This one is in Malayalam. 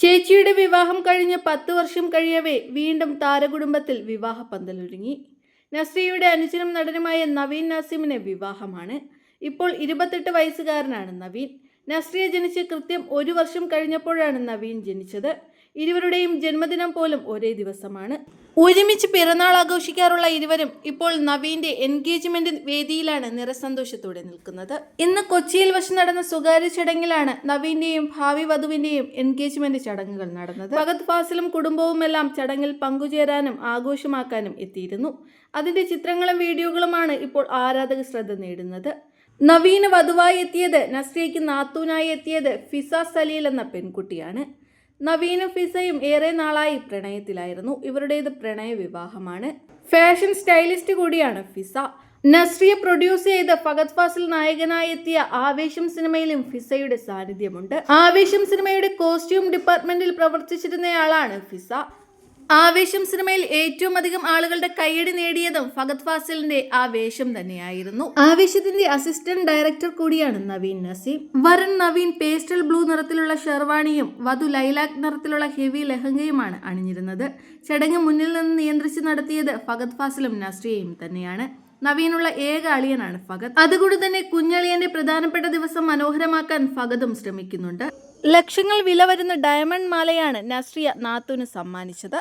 ചേച്ചിയുടെ വിവാഹം കഴിഞ്ഞ് പത്ത് വർഷം കഴിയവേ വീണ്ടും താരകുടുംബത്തിൽ വിവാഹ പന്തലൊരുങ്ങി. നസ്രിയുടെ അനുജനും നടനുമായ നവീൻ നാസിമിന് വിവാഹമാണ്. ഇപ്പോൾ ഇരുപത്തെട്ട് വയസ്സുകാരനാണ് നവീൻ. നസ്രിയ ജനിച്ച് കൃത്യം ഒരു വർഷം കഴിഞ്ഞപ്പോഴാണ് നവീൻ ജനിച്ചത്. ഇരുവരുടെയും ജന്മദിനം പോലും ഒരേ ദിവസമാണ്. ഒരുമിച്ച് പിറന്നാൾ ആഘോഷിക്കാറുള്ള ഇരുവരും ഇപ്പോൾ നവീന്റെ എൻഗേജ്മെന്റ് വേദിയിലാണ് നിറസന്തോഷത്തോടെ നിൽക്കുന്നത്. ഇന്ന് കൊച്ചിയിൽ വച്ച് നടന്ന സ്വകാര്യ ചടങ്ങിലാണ് നവീന്റെയും ഭാവി വധുവിന്റെയും എൻഗേജ്മെന്റ് ചടങ്ങുകൾ നടന്നത്. ഭഗത് ഫാസിലും കുടുംബവുമെല്ലാം ചടങ്ങിൽ പങ്കുചേരാനും ആഘോഷമാക്കാനും എത്തിയിരുന്നു. അതിന്റെ ചിത്രങ്ങളും വീഡിയോകളുമാണ് ഇപ്പോൾ ആരാധക ശ്രദ്ധ നേടുന്നത്. നവീന് വധുവായി എത്തിയത് നസ്രിയയ്ക്ക് നാത്തൂനായി എത്തിയത് ഫിസ സലീൽ എന്ന പെൺകുട്ടിയാണ്. നവീനും ഫിസയും ഏറെ നാളായി പ്രണയത്തിലായിരുന്നു. ഇവരുടേത് പ്രണയ വിവാഹമാണ്. ഫാഷൻ സ്റ്റൈലിസ്റ്റ് കൂടിയാണ് ഫിസ. നസ്രിയ പ്രൊഡ്യൂസ് ചെയ്ത ഫഗത് ഫാസിൽ നായകനായി എത്തിയ ആവേശം സിനിമയിലും ഫിസയുടെ സാന്നിധ്യമുണ്ട്. ആവേശം സിനിമയുടെ കോസ്റ്റ്യൂം ഡിപ്പാർട്ട്മെന്റിൽ പ്രവർത്തിച്ചിരുന്നയാളാണ് ഫിസ. ആവേശം സിനിമയിൽ ഏറ്റവും അധികം ആളുകളുടെ കൈയടി നേടിയതും ഫഗത് ഫാസിലിന്റെ ആ വേഷം തന്നെയായിരുന്നു. ആവേശത്തിന്റെ അസിസ്റ്റന്റ് ഡയറക്ടർ കൂടിയാണ് നവീൻ നസീം. വരൺ നവീൻ പേസ്റ്റൽ ബ്ലൂ നിറത്തിലുള്ള ഷെർവാണിയും വധു ലൈലാക് നിറത്തിലുള്ള ഹെവി ലെഹങ്കയുമാണ് അണിഞ്ഞിരുന്നത്. ചടങ്ങ് മുന്നിൽ നിന്ന് നിയന്ത്രിച്ച് നടത്തിയത് ഫഗത് ഫാസിലും നസ്രിയയും തന്നെയാണ്. നവീനുള്ള ഏക അളിയനാണ് ഫഗത് അതുകൊണ്ട് തന്നെ കുഞ്ഞളിയന്റെ പ്രധാനപ്പെട്ട ദിവസം മനോഹരമാക്കാൻ ഫഗതും ശ്രമിക്കുന്നുണ്ട്. ലക്ഷങ്ങൾ വില വരുന്ന ഡയമണ്ട് മാലയാണ് നസ്രിയ നാത്തുന് സമ്മാനിച്ചത്.